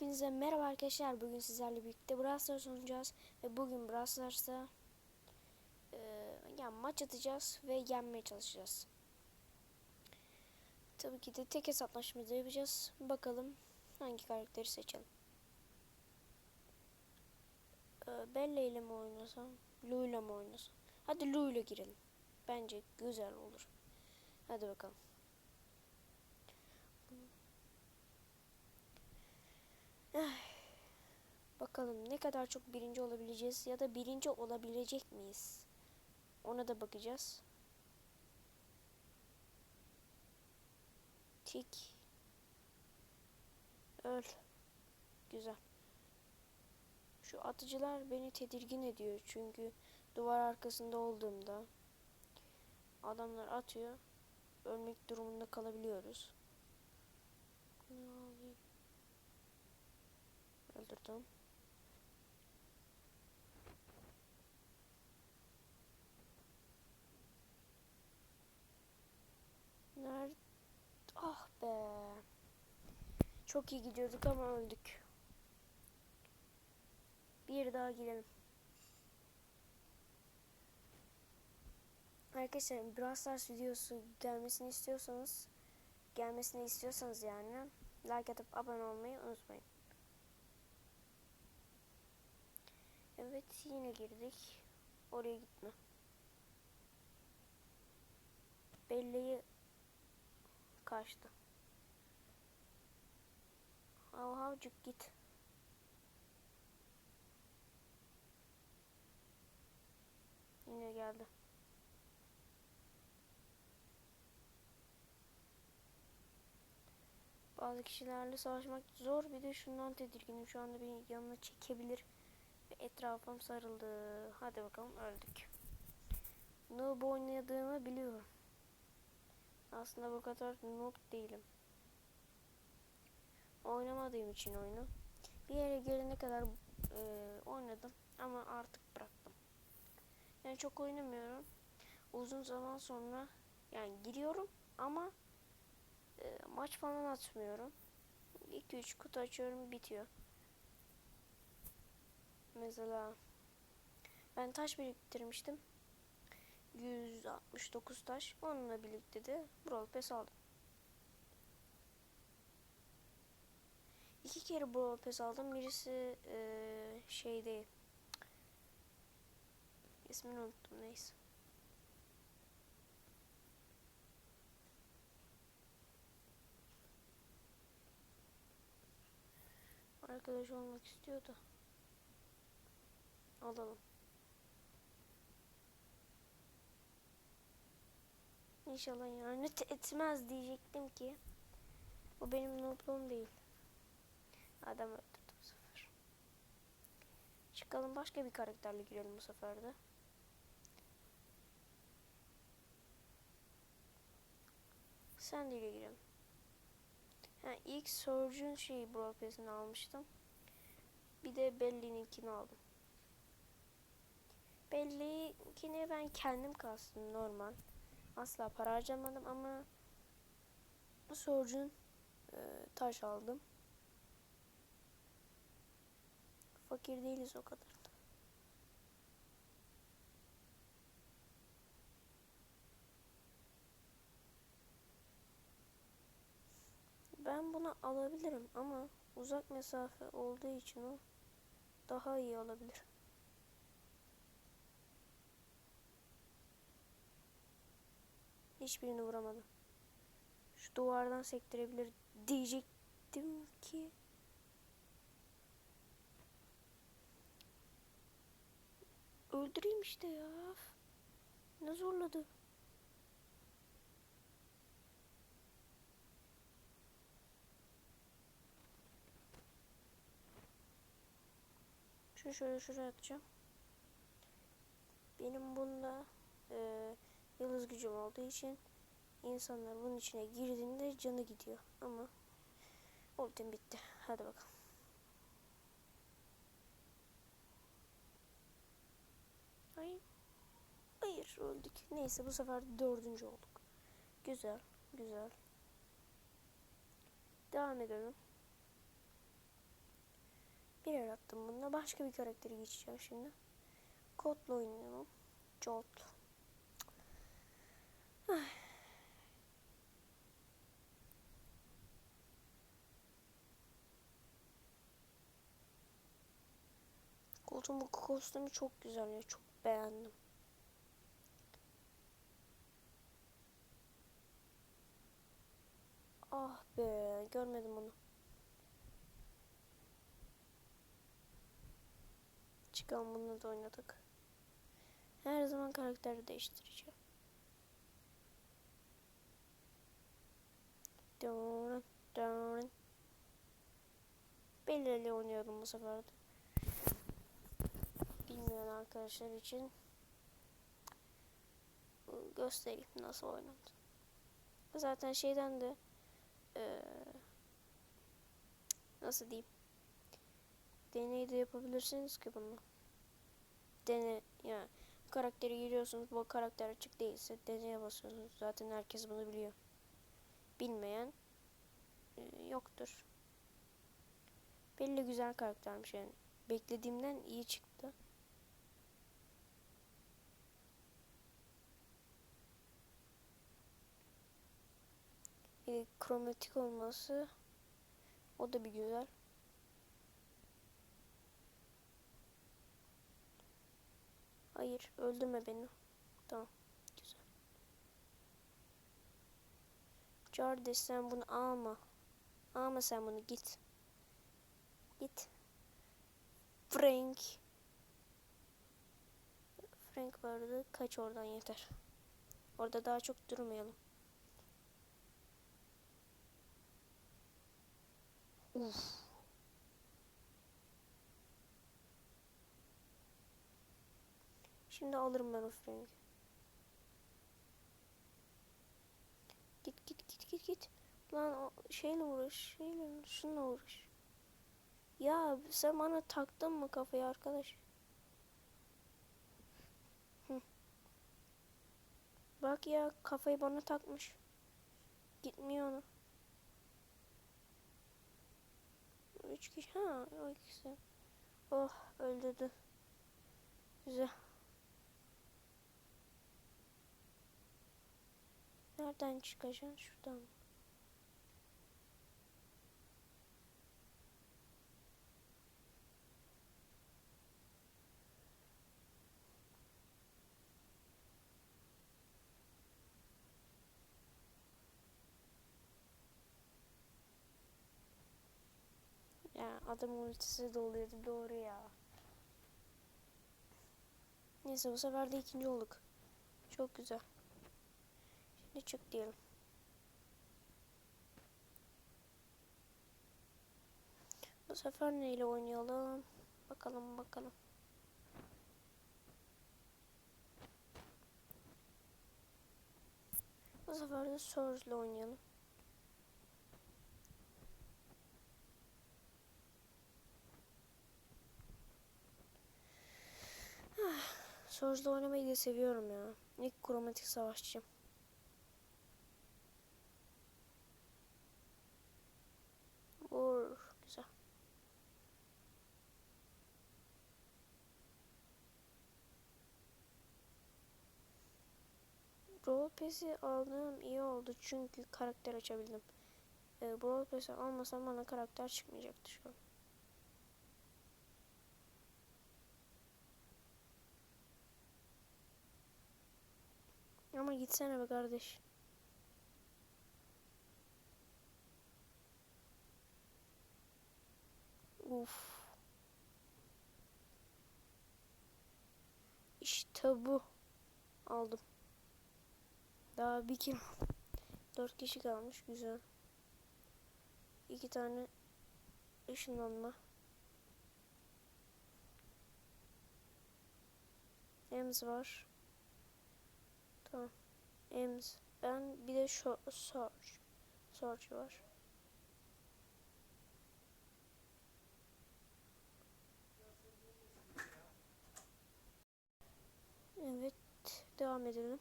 Hepinize merhaba arkadaşlar. Bugün sizlerle birlikte Brawl Stars oynayacağız. Ve bugün Brawl Stars'ta e, yani maç atacağız ve yenmeye çalışacağız. Tabii ki de tek hesaplaşmada yapacağız. Bakalım hangi karakteri seçelim. E, Bella ile mi oynasam? Lu ile mi oynasam? Hadi Lu ile girelim. Bence güzel olur. Hadi bakalım. Bakalım ne kadar çok birinci olabileceğiz ya da birinci olabilecek miyiz? Ona da bakacağız. Tik. Öl. Güzel. Şu atıcılar beni tedirgin ediyor çünkü duvar arkasında olduğumda adamlar atıyor. Ölmek durumunda kalabiliyoruz. Ne Öldürdüm. Nerede? Ah be. Çok iyi gidiyorduk ama öldük. Bir daha girelim. Arkadaşlar Brawl Stars videosu gelmesini istiyorsanız gelmesini istiyorsanız yani like atıp abone olmayı unutmayın. Evet yine girdik. Oraya gitme. Belleği kaçtı. Hav havcık git. Yine geldi. Bazı kişilerle savaşmak zor. Bir de şundan tedirginim. Şu anda beni yanına çekebilir. Etrafım sarıldı. Hadi bakalım öldük. Noob oynadığımı biliyorum. Aslında bu kadar noob değilim. Oynamadığım için oyunu. Bir yere gelene kadar e, oynadım ama artık bıraktım. Yani çok oynamıyorum. Uzun zaman sonra yani giriyorum ama e, maç falan atmıyorum. 2-3 kutu açıyorum bitiyor. Mesela ben taş biriktirmiştim. 169 taş. Onunla birlikte de Brawl Pass aldım. İki kere Brawl Pass aldım. Birisi ee, şey değil. İsmini unuttum neyse. Arkadaş olmak istiyordu. Alalım. İnşallah yani etmez diyecektim ki. Bu benim noobluğum değil. Adam öldürdü bu sefer. Çıkalım başka bir karakterle girelim bu sefer de. İle girelim. Ha, ilk Surge'un şeyi Brawl almıştım. Bir de Belly'ninkini aldım. Belly'ninkini ben kendim kastım normal. Asla para harcamadım ama bu Surge'un e, taş aldım. Fakir değiliz o kadar da. Ben bunu alabilirim ama uzak mesafe olduğu için o daha iyi olabilir. Hiçbirini vuramadım. Şu duvardan sektirebilir diyecektim ki Öldüreyim işte ya. Ne zorladı. Şu şöyle şuraya atacağım. Benim bunda e, gücüm olduğu için insanlar bunun içine girdiğinde canı gidiyor. Ama ultim bitti. Hadi bakalım. Hayır. Hayır öldük. Neyse bu sefer dördüncü olduk. Güzel. Güzel. Devam edelim. Bir el attım bununla. Başka bir karakteri geçeceğim şimdi. Cold'la oynayalım. Jolt. Colt'un bu kostümü çok güzel ya. Çok beğendim. Ah be görmedim onu. Çıkalım bunu da oynadık. Her zaman karakteri değiştireceğim. Belirli oynuyorum bu sefer de. Bilmeyen arkadaşlar için göstereyim nasıl oynandı. Zaten şeyden de eee, nasıl diyeyim deney de yapabilirsiniz ki bunu. Dene yani karakteri giriyorsunuz bu karakter açık değilse deneye basıyorsunuz. Zaten herkes bunu biliyor. Bilmeyen e, yoktur. Belli güzel karaktermiş yani. Beklediğimden iyi çıktı. De kromatik olması o da bir güzel. Hayır, öldürme beni. Tamam, güzel. Jardes sen bunu alma. Alma sen bunu git. Git. Frank. Frank vardı. Kaç oradan yeter. Orada daha çok durmayalım. Uf. Şimdi alırım ben o Frank'i. Git git. Lan o şeyle uğraş. Şeyle şununla uğraş. Ya sen bana taktın mı kafayı arkadaş? Bak ya kafayı bana takmış. Gitmiyor onu. Üç kişi ha o ikisi. Oh öldürdü. Güzel. Nereden çıkacaksın? Şuradan? Ya adam ultisi de oluyordu doğru ya. Neyse bu sefer de ikinci olduk. Çok güzel. Çık diyelim. Bu sefer neyle oynayalım? Bakalım bakalım. Bu sefer de Surge'la oynayalım. Surge'la oynamayı da seviyorum ya. İlk kromatik savaşçı. Brawl Pass'i aldığım iyi oldu çünkü karakter açabildim. Ee, Brawl Pass'i almasam bana karakter çıkmayacaktı şu an. Ama gitsene be kardeş. Uf. İşte bu. Aldım. Daha bir kim? Dört kişi kalmış. Güzel. İki tane ışınlanma. Ems var. Tamam. Ems. Ben bir de şu Surge. Surge var. Evet. Devam edelim.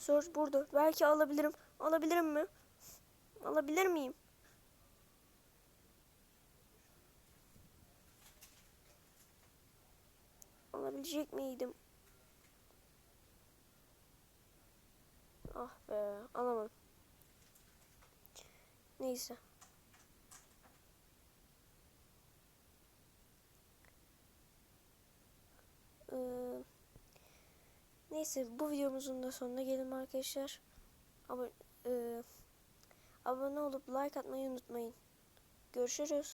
Sor burada. Belki alabilirim. Alabilirim mi? Alabilir miyim? Alabilecek miydim? Ah be alamadım. Neyse. Ee, neyse bu videomuzun da sonuna gelelim arkadaşlar. Abone, e, abone olup like atmayı unutmayın. Görüşürüz.